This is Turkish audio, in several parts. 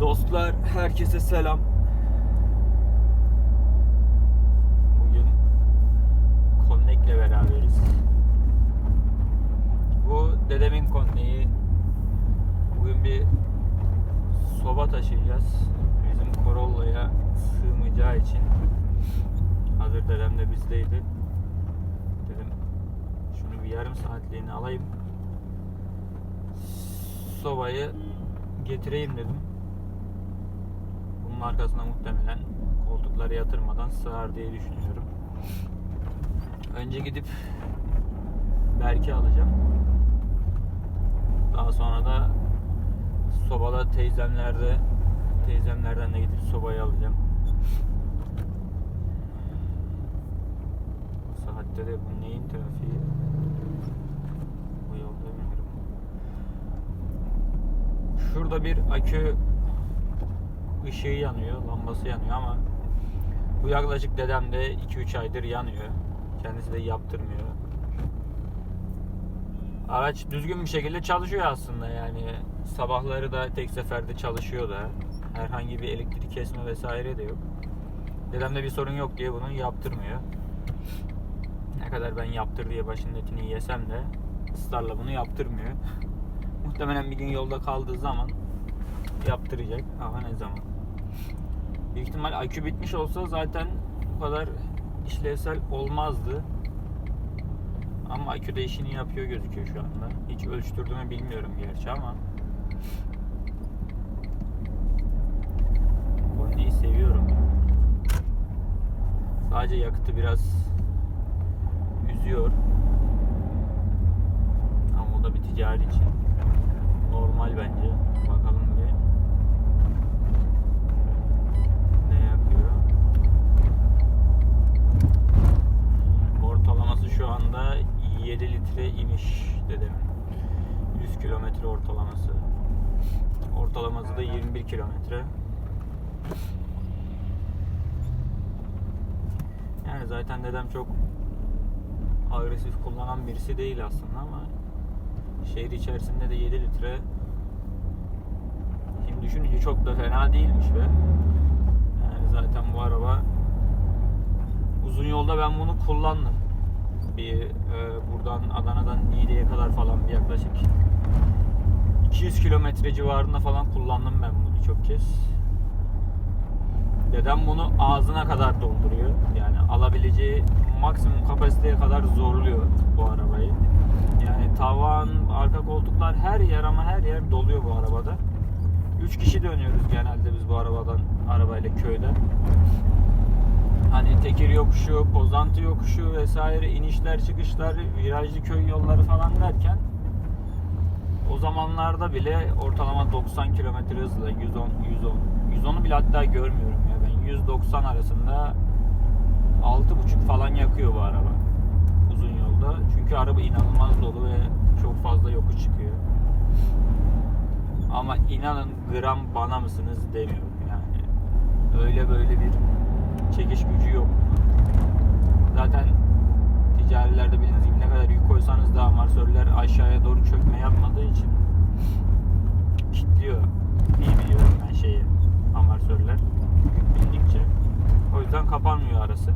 Dostlar herkese selam. Bugün Connect'le beraberiz. Bu dedemin Connect'i. Bugün bir soba taşıyacağız. Bizim Corolla'ya sığmayacağı için. Hazır dedem de bizdeydi. Dedim şunu bir yarım saatliğine alayım. Sobayı getireyim dedim. Bunun arkasına muhtemelen koltukları yatırmadan sığar diye düşünüyorum. Önce gidip Berk'i alacağım. Daha sonra da sobada teyzemlerde teyzemlerden de gidip sobayı alacağım. Bu saatte de bu neyin trafiği? Bu yol demiyorum. Şurada bir akü ışığı yanıyor, lambası yanıyor ama bu yaklaşık dedemde 2-3 aydır yanıyor. Kendisi de yaptırmıyor. Araç düzgün bir şekilde çalışıyor aslında yani sabahları da tek seferde çalışıyor da herhangi bir elektrik kesme vesaire de yok. Dedemde bir sorun yok diye bunu yaptırmıyor. Ne kadar ben yaptır diye başının etini yesem de ısrarla bunu yaptırmıyor. Muhtemelen bir gün yolda kaldığı zaman yaptıracak ama ne zaman. Büyük ihtimal akü bitmiş olsa zaten bu kadar işlevsel olmazdı. Ama akü de işini yapıyor gözüküyor şu anda. Hiç ölçtürdüğümü bilmiyorum gerçi ama. Korneyi seviyorum. Sadece yakıtı biraz üzüyor. Ama o da bir ticari için. Normal bence. Bakalım bir ne yapıyor. Ortalaması şu anda 7 litre imiş dedim. 100 kilometre ortalaması. Ortalaması da 21 kilometre. Yani zaten dedem çok agresif kullanan birisi değil aslında ama şehir içerisinde de 7 litre şimdi düşününce çok da fena değilmiş be. Yani zaten bu araba uzun yolda ben bunu kullandım. Bir e, buradan Adana'dan Niğde'ye kadar falan bir yaklaşık 200 kilometre civarında falan kullandım ben bunu birçok kez. Dedem bunu ağzına kadar dolduruyor. Yani alabileceği maksimum kapasiteye kadar zorluyor bu arabayı. Yani tavan, arka koltuklar her yer ama her yer doluyor bu arabada. 3 kişi dönüyoruz genelde biz bu arabadan arabayla köyde. Hani Tekir yokuşu, Pozantı yokuşu vesaire inişler çıkışlar, virajlı köy yolları falan derken o zamanlarda bile ortalama 90 km hızla 110 110 110'u bile hatta görmüyorum ya ben 190 arasında 6.5 falan yakıyor bu araba uzun yolda. Çünkü araba inanılmaz dolu ve çok fazla yokuş çıkıyor. Ama inanın gram bana mısınız demiyorum yani. Öyle böyle bir çekiş gücü yok. Zaten ticarilerde bildiğiniz gibi ne kadar yük koysanız da amatörler aşağıya doğru çökme yapmadığı için kilitliyor diye biliyorum ben şeyi yük bindikçe. O yüzden kapanmıyor arası.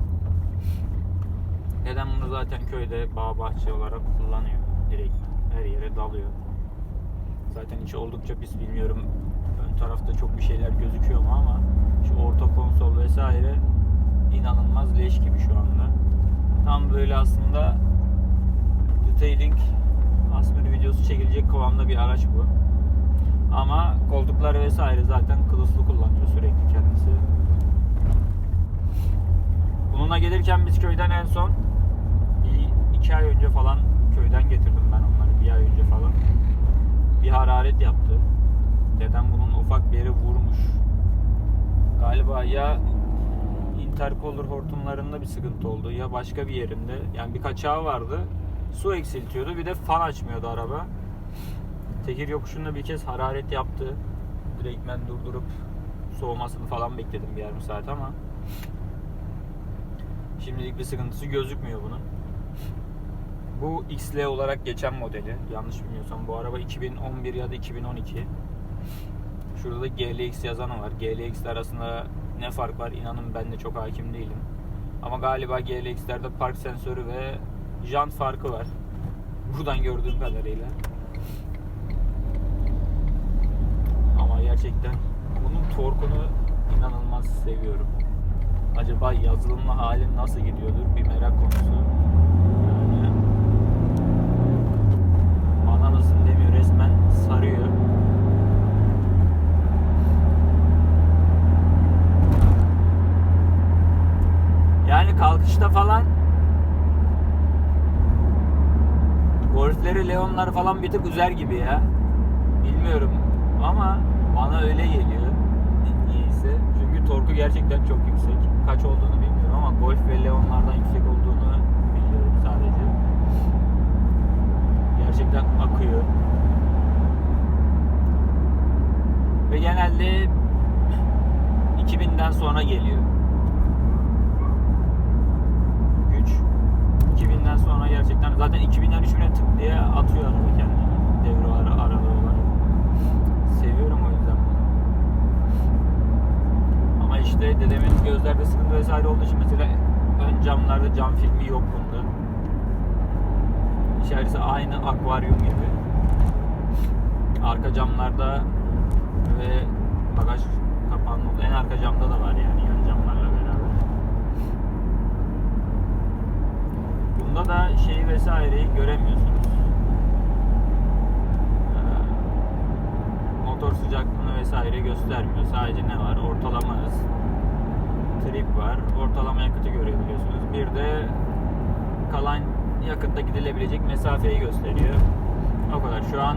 Dedem bunu zaten köyde bağ bahçe olarak kullanıyor. Direkt her yere dalıyor. Zaten içi oldukça pis bilmiyorum. Ön tarafta çok bir şeyler gözüküyor mu ama şu orta konsol vesaire inanılmaz leş gibi şu anda. Tam böyle aslında detailing Asmir videosu çekilecek kıvamda bir araç bu. Ama koltuklar vesaire zaten kılıflı kullanıyor sürekli kendisi. Bununla gelirken biz köyden en son bir iki ay önce falan köyden getirdim ben onları bir ay önce falan. Bir hararet yaptı. Dedem bunun ufak bir yere vurmuş. Galiba ya intercooler hortumlarında bir sıkıntı oldu ya başka bir yerinde. Yani bir kaçağı vardı. Su eksiltiyordu. Bir de fan açmıyordu araba. Tekir yokuşunda bir kez hararet yaptı. Direktmen durdurup soğumasını falan bekledim bir yarım saat ama Şimdilik bir sıkıntısı gözükmüyor bunun. Bu XL olarak geçen modeli. Yanlış bilmiyorsam bu araba 2011 ya da 2012. Şurada da GLX yazanı var. GLX arasında ne fark var inanın ben de çok hakim değilim. Ama galiba GLX'lerde park sensörü ve jant farkı var. Buradan gördüğüm kadarıyla. Ama gerçekten bunun torkunu inanılmaz seviyorum. Acaba yazılımlı halim nasıl gidiyordur bir merak konusu. Yani bana nasıl demiyor resmen sarıyor. Yani kalkışta falan Golfleri, Leonlar falan bir tık üzer gibi ya. Bilmiyorum ama bana öyle geliyor. Niyeyse. Çünkü torku gerçekten çok yüksek. Kaç olduğunu bilmiyorum ama Golf ve Leonlardan yüksek olduğunu biliyorum sadece. Gerçekten akıyor. Ve genelde 2000'den sonra geliyor. 2000'den sonra gerçekten zaten 2000'den 3000'e tık diye atıyor araba kendini. Devre ara, aralığı olarak. Seviyorum o yüzden. Ama işte dedemin gözlerde sıkıntı vesaire olduğu için mesela ön camlarda cam filmi yok bunda. İçerisi aynı akvaryum gibi. Arka camlarda ve bagaj olduğu en arka camda da var yani yan camlarla beraber. Bunda da şeyi vesaireyi göremiyorsunuz. Ee, Motor sıcaklığını vesaire göstermiyor. Sadece ne var? Ortalama hız, trip var. Ortalama yakıtı görebiliyorsunuz. Bir de kalan yakıtta gidilebilecek mesafeyi gösteriyor. O kadar. Şu an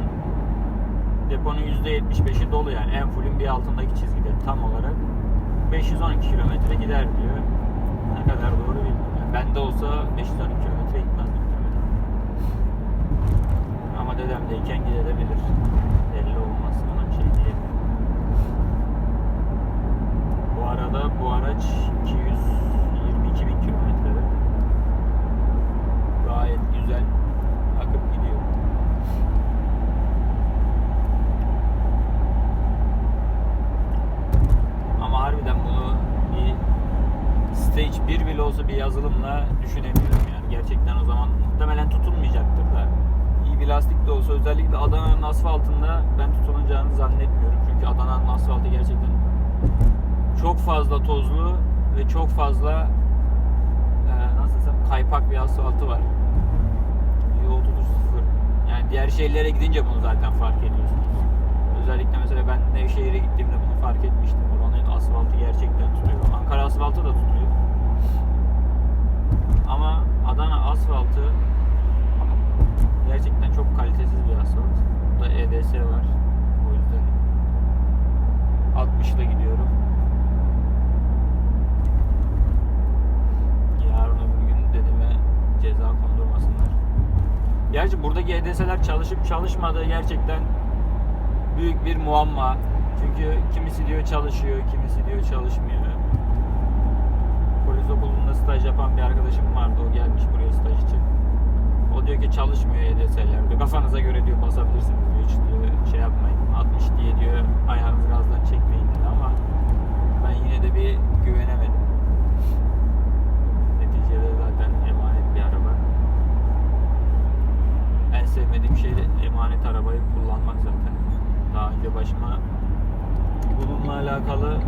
deponun %75'i dolu yani. En fullün bir altındaki çizgide tam olarak. 512 kilometre gider diyor. Ne kadar doğru bilmiyorum. Yani bende olsa 512 kilometre gitmezdim. Ama dedemdeyken gidebilir. Belli olmaz. Ona bir şey diyemiyorum. Bu arada bu araç 222 bin kilometrede. Gayet güzel akıp gidiyor. Ama harbiden bunu bir stage 1 bile olsa bir yazılımla düşünemiyorum yani. Gerçekten o zaman muhtemelen tutulmayacaktır da. İyi bir lastik de olsa özellikle Adana'nın asfaltında ben tutunacağını zannetmiyorum. Çünkü Adana'nın asfaltı gerçekten çok fazla tozlu ve çok fazla e, nasıl desem kaypak bir asfaltı var. Yol tutuş sıfır. Yani diğer şehirlere gidince bunu zaten fark ediyorsunuz. Özellikle mesela ben Nevşehir'e gittiğimde bunu fark etmiştim. Oranın asfaltı gerçekten tutuyor. Ankara asfaltı da tutuyor. Ama Adana asfaltı gerçekten çok kalitesiz bir asfalt. Burada EDS var. O yüzden 60 ile gidiyorum. Yarın öbür gün dedeme ceza kondurmasınlar. Gerçi buradaki EDS'ler çalışıp çalışmadığı gerçekten büyük bir muamma. Çünkü kimisi diyor çalışıyor, kimisi diyor çalışmıyor. Polis okulunda staj yapan bir arkadaşım vardı. O gelmiş buraya staj için. O diyor ki çalışmıyor EDS'ler diyor. Kafanıza göre diyor basabilirsiniz diyor. Hiç diyor şey yapmayın. 60 diye diyor ayağınızı gazdan çekmeyin dedi ama ben yine de bir güvenemedim. Neticede zaten emanet bir araba. En sevmediğim şey emanet arabayı kullanmak zaten. Daha önce başıma bununla alakalı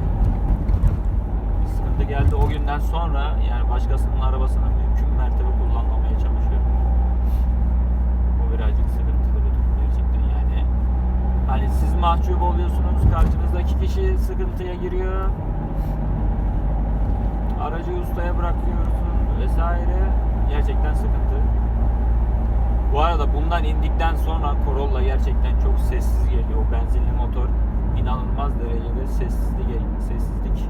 sıkıntı geldi. O günden sonra yani başkasının arabasını mümkün mertebe kullanmamaya çalışıyorum. O birazcık sıkıntılı bir durum gerçekten yani. Hani siz mahcup oluyorsunuz, karşınızdaki kişi sıkıntıya giriyor. Aracı ustaya bırakıyorsun vesaire. Gerçekten sıkıntı. Bu arada bundan indikten sonra Corolla gerçekten çok sessiz geliyor. O benzinli motor inanılmaz derecede sessizlik, sessizlik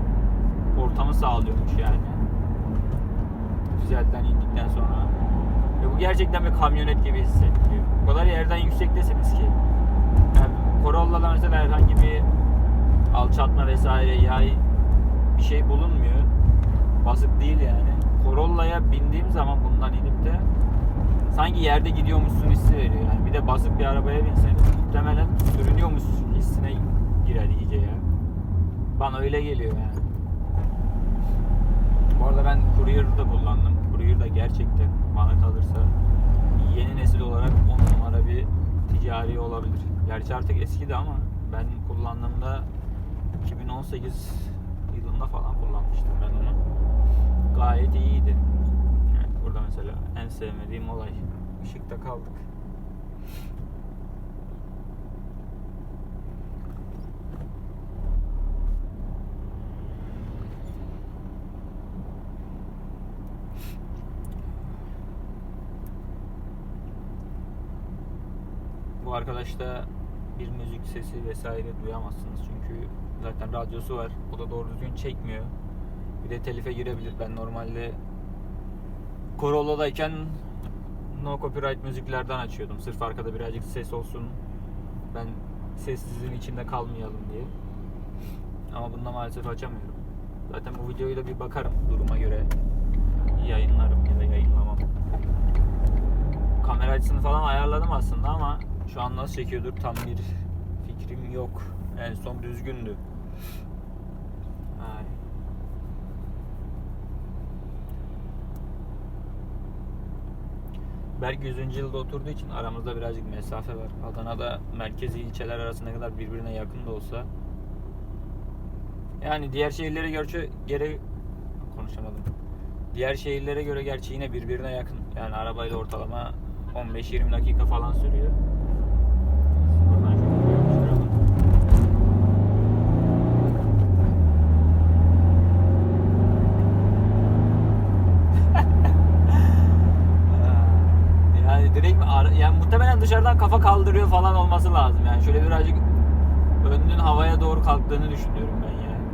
ortamı sağlıyormuş yani. Güzelden indikten sonra. Ve bu gerçekten bir kamyonet gibi hissettiriyor. O kadar yerden yüksektesiniz ki. Corolla'da mesela herhangi bir alçaltma vesaire yay bir şey bulunmuyor. Basık değil yani. Corolla'ya bindiğim zaman bundan inip de sanki yerde gidiyormuşsun hissi veriyor. Yani bir de basık bir arabaya binseniz muhtemelen sürünüyormuş hissine girer iyice ya. Bana öyle geliyor yani. Bu arada ben Courier'ı da kullandım. Courier da gerçekten bana kalırsa yeni nesil olarak 10 numara bir ticari olabilir. Gerçi artık eskidi ama ben kullandığımda 2018 yılında falan kullanmıştım ben onu. Gayet iyiydi. Evet, burada mesela en sevmediğim olay. Işıkta kaldık. Arkadaşta bir müzik sesi vesaire duyamazsınız çünkü zaten radyosu var. O da doğru düzgün çekmiyor. Bir de telife girebilir. Ben normalde Corolla'dayken no copyright müziklerden açıyordum. Sırf arkada birazcık ses olsun. Ben sessizliğin içinde kalmayalım diye. Ama bunda maalesef açamıyorum. Zaten bu videoyu da bir bakarım duruma göre yayınlarım ya da yayınlamam. Kamera açısını falan ayarladım aslında ama şu an nasıl çekiyordur tam bir fikrim yok. En son düzgündü. Ay. Berk 100. yılda oturduğu için aramızda birazcık mesafe var. Adana'da merkezi ilçeler arasında kadar birbirine yakın da olsa yani diğer şehirlere göre gere konuşamadım. Diğer şehirlere göre gerçi yine birbirine yakın. Yani arabayla ortalama 15-20 dakika falan sürüyor. Buradan şöyle bir yapıştıralım. Yani direkt mi ara- yani dışarıdan kafa kaldırıyor falan olması lazım yani şöyle birazcık önünün havaya doğru kalktığını düşünüyorum ben yani.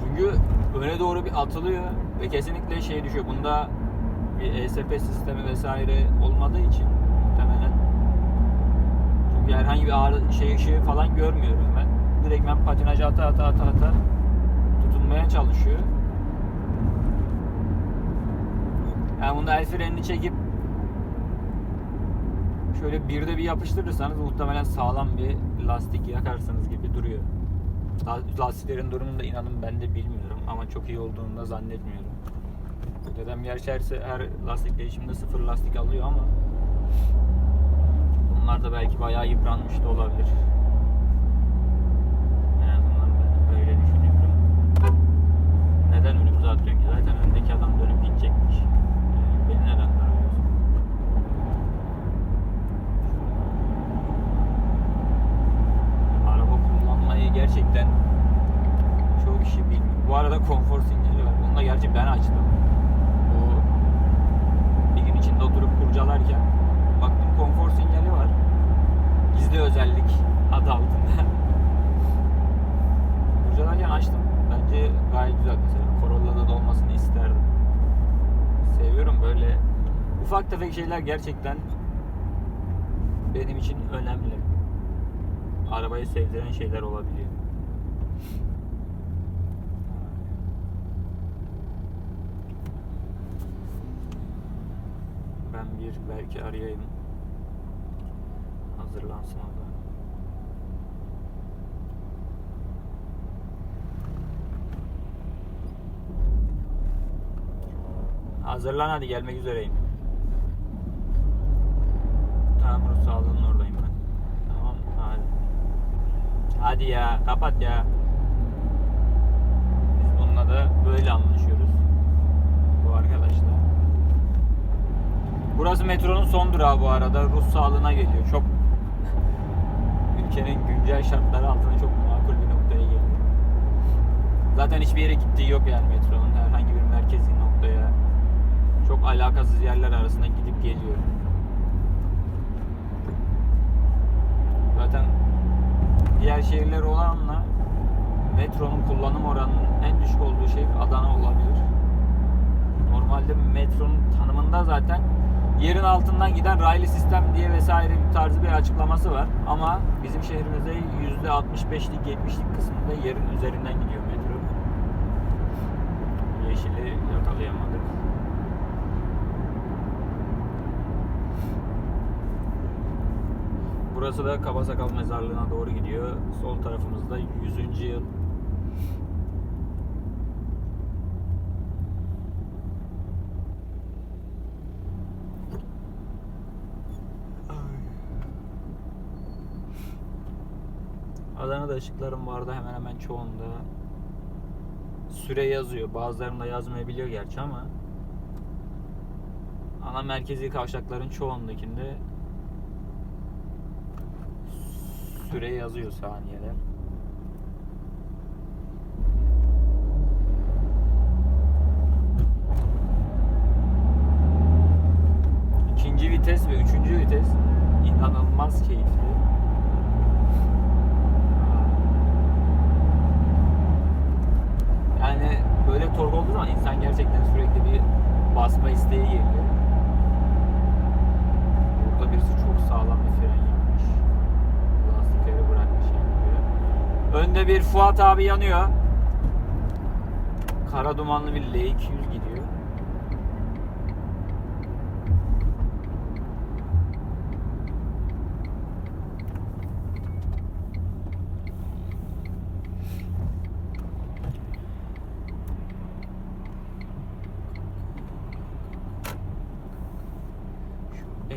Çünkü öne doğru bir atılıyor ve kesinlikle şey düşüyor. Bunda bir ESP sistemi vesaire olmadığı için muhtemelen. Çünkü herhangi bir ağrı şey ışığı falan görmüyorum ben. Direkt ben patinaj ata ata ata ata tutunmaya çalışıyor. Yani bunda el frenini çekip şöyle bir de bir yapıştırırsanız muhtemelen sağlam bir lastik yakarsınız gibi duruyor. La- Lastiklerin durumunu da inanın ben de bilmiyorum ama çok iyi olduğunu da zannetmiyorum. Dedem gerçi her, her lastik değişiminde sıfır lastik alıyor ama bunlar da belki bayağı yıpranmış da olabilir. En azından ben öyle düşünüyorum. Neden önümüze atıyorsun ki? Zaten öndeki adam dönüp gidecekmiş. Yani beni neden darlıyorsun? Araba kullanmayı gerçekten çoğu kişi bilmiyor. Bu arada konfor sinyali var. Bunu da gerçi ben açtım. Bu bir gün içinde oturup kurcalarken baktım konfor sinyali var. Gizli özellik adı altında. kurcalarken açtım. Bence gayet güzel mesela. Corolla'da da olmasını isterdim. Seviyorum böyle ufak tefek şeyler gerçekten benim için önemli. Arabayı sevdiren şeyler olabiliyor. Ben bir belki arayayım. Hazırlansın o. Hazırlan hadi gelmek üzereyim. Tamam Rus sağlığının oradayım ben. Tamam hadi. Hadi ya kapat ya. Biz bununla da böyle anlaşıyoruz. Bu arkadaşla. Burası metronun son durağı bu arada. Rus sağlığına geliyor. Çok ülkenin güncel şartları altında çok makul bir noktaya geliyor. Zaten hiçbir yere gittiği yok yani metronun herhangi bir merkezi noktaya. Çok alakasız yerler arasında gidip geliyor. Zaten diğer şehirler olanla metronun kullanım oranının en düşük olduğu şehir Adana olabilir. Normalde metronun tanımında zaten yerin altından giden raylı sistem diye vesaire bir tarzı bir açıklaması var. Ama bizim şehrimizde %65'lik 70'lik kısmında yerin üzerinden gidiyor metro. Yeşili yakalayamadık. Burası da Kabasakal Mezarlığı'na doğru gidiyor. Sol tarafımızda 100. yıl. Adana'da ışıklarım vardı hemen hemen çoğunda. Süre yazıyor. Bazılarında yazmayabiliyor gerçi ama ana merkezi kavşakların çoğundakinde süre yazıyor saniyeler. İkinci vites ve üçüncü vites inanılmaz keyifli. Yani böyle tork olduğu zaman insan gerçekten sürekli bir basma isteği geliyor. Burada birisi çok sağlam bir fren yapmış. Lastikleri bırakmış buraya. Önde bir Fuat abi yanıyor. Kara dumanlı bir L200 gidiyor.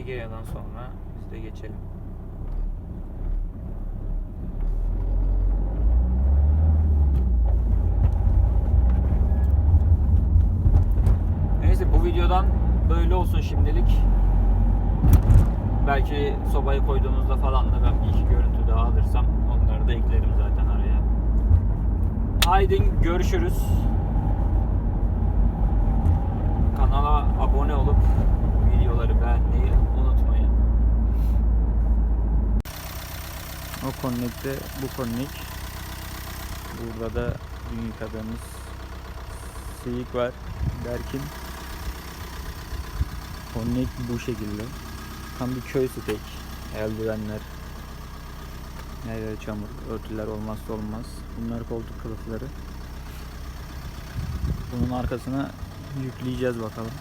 Şu Egea'dan sonra biz de geçelim. Neyse bu videodan böyle olsun şimdilik. Belki sobayı koyduğumuzda falan da ben bir iki görüntü daha alırsam onları da eklerim zaten araya. Haydi görüşürüz. O bu connect. Burada da dün yıkadığımız seyik var. Berkin. Connect bu şekilde. Tam bir köy steak. Eldivenler. Her yer çamur. Örtüler olmazsa olmaz. Bunlar koltuk kılıfları. Bunun arkasına yükleyeceğiz bakalım.